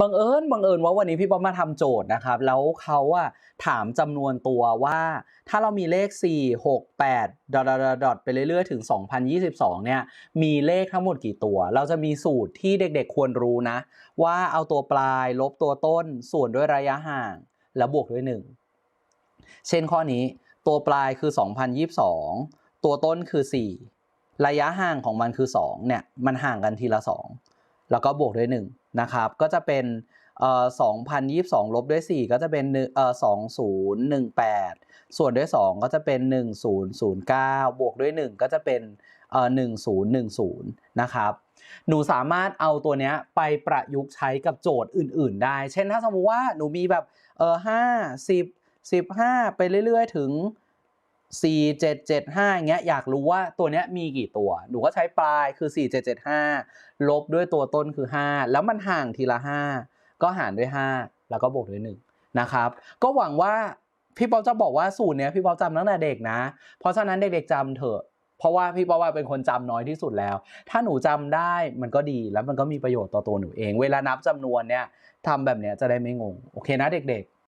บังเอิญบังเอิญว่าวันนี้พี่ป๊อปมาทำโจทย์นะครับ แล้วเขาอะถามจำนวนตัวว่าถ้าเรามีเลข 4 6 8ดอทดอทดอทไปเรื่อยๆ ถึง 2022 เนี่ย มีเลขทั้งหมดกี่ตัว เราจะมีสูตรที่เด็กๆควรรู้นะ ว่าเอาตัวปลายลบตัวต้น ส่วนด้วยระยะห่าง แล้วบวกด้วย 1 เช่นข้อนี้ตัวปลายคือ 2022 ตัวต้นคือ 4 ระยะห่างของมันคือ 2 เนี่ย มันห่างกันทีละ 2 แล้วก็บวกด้วย 1 นะครับก็จะเป็นเอ่อ2022 ลบด้วย 4 ก็จะเป็นหนึ่งเอ่อ2018 ส่วนด้วย 2 ก็จะเป็น 1009 บวกด้วย 1 ก็จะเป็นเอ่อ1010 นะครับ หนูสามารถเอาตัวเนี้ยไปประยุกต์ใช้กับโจทย์อื่น ๆ ได้ เช่นถ้าสมมติว่าหนูมีแบบเออ5 10 15ไปเรื่อย ๆ ถึง 4 7 7 5เงี้ยอยากรู้ว่าตัวเนี้ยมีกี่ตัว หนูก็ใช้ปลายคือ 4 7 7 5 ลบด้วยตัวต้นคือ 5 แล้วมันห่างทีละ 5 ก็หารด้วย 5 แล้วก็บวกด้วย1นะครับก็หวังว่าพี่ป๊อปจะบอกว่าสูตรเนี้ยพี่ป๊อปจำตั้งแต่เด็กนะ เพราะฉะนั้นเด็กๆจำเถอะ เพราะว่าพี่ป๊อปว่าเป็นคนจำน้อยที่สุดแล้ว ถ้าหนูจำได้มันก็ดีแล้วมันก็มีประโยชน์ต่อตัวหนูเอง เวลานับจำนวนเนี่ยทำแบบเนี้ยจะได้ไม่งงโอเคนะเด็กๆ